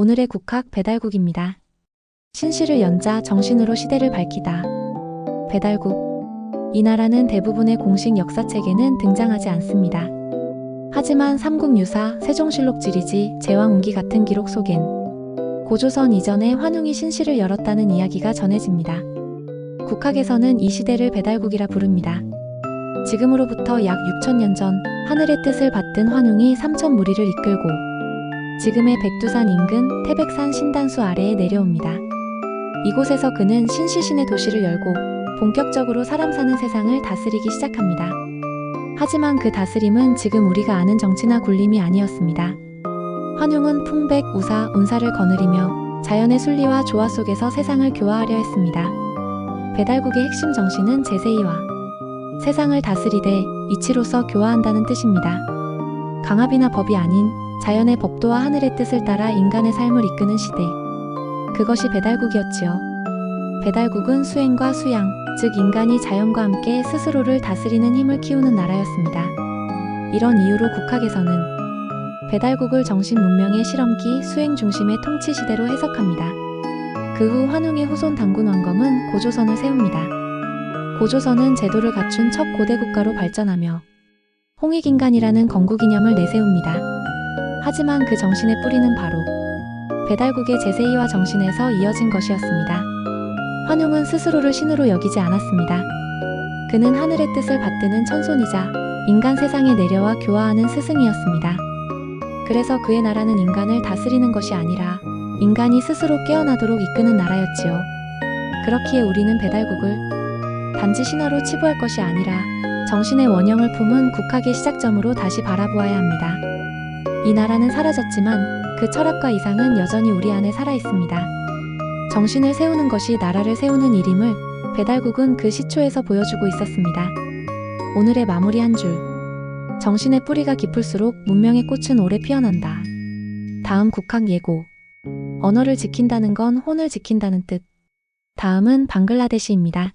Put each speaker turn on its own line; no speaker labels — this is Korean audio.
오늘의 국학 배달국입니다. 신시를 연자 정신으로 시대를 밝히다. 배달국. 이 나라는 대부분의 공식 역사책에는 등장하지 않습니다. 하지만 삼국유사, 세종실록 지리지, 제왕운기 같은 기록 속엔 고조선 이전에 환웅이 신시를 열었다는 이야기가 전해집니다. 국학에서는 이 시대를 배달국이라 부릅니다. 지금으로부터 약 6천년 전 하늘의 뜻을 받든 환웅이 삼천 무리를 이끌고 지금의 백두산 인근 태백산 신단수 아래에 내려옵니다. 이곳에서 그는 신시신의 도시를 열고 본격적으로 사람 사는 세상을 다스리기 시작합니다. 하지만 그 다스림은 지금 우리가 아는 정치나 굴림이 아니었습니다. 환웅은 풍백, 우사, 운사를 거느리며 자연의 순리와 조화 속에서 세상을 교화하려 했습니다. 배달국의 핵심 정신은 제세이와 세상을 다스리되 이치로서 교화한다는 뜻입니다. 강압이나 법이 아닌 자연의 법도와 하늘의 뜻을 따라 인간의 삶을 이끄는 시대. 그것이 배달국이었지요. 배달국은 수행과 수양, 즉 인간이 자연과 함께 스스로를 다스리는 힘을 키우는 나라였습니다. 이런 이유로 국학에서는 배달국을 정신 문명의 실험기 수행 중심의 통치 시대로 해석합니다. 그 후 환웅의 후손 당군 왕검은 고조선을 세웁니다. 고조선은 제도를 갖춘 첫 고대 국가로 발전하며 홍익인간이라는 건국 이념을 내세웁니다. 하지만 그 정신의 뿌리는 바로 배달국의 제세이와 정신에서 이어진 것이었습니다. 환웅은 스스로를 신으로 여기지 않았습니다. 그는 하늘의 뜻을 받드는 천손이자 인간 세상에 내려와 교화하는 스승이었습니다. 그래서 그의 나라는 인간을 다스리는 것이 아니라 인간이 스스로 깨어나도록 이끄는 나라였지요. 그렇기에 우리는 배달국을 단지 신화로 치부할 것이 아니라 정신의 원형을 품은 국학의 시작점으로 다시 바라보아야 합니다. 이 나라는 사라졌지만 그 철학과 이상은 여전히 우리 안에 살아 있습니다. 정신을 세우는 것이 나라를 세우는 일임을 배달국은 그 시초에서 보여주고 있었습니다. 오늘의 마무리 한 줄. 정신의 뿌리가 깊을수록 문명의 꽃은 오래 피어난다. 다음 국학 예고. 언어를 지킨다는 건 혼을 지킨다는 뜻. 다음은 방글라데시입니다.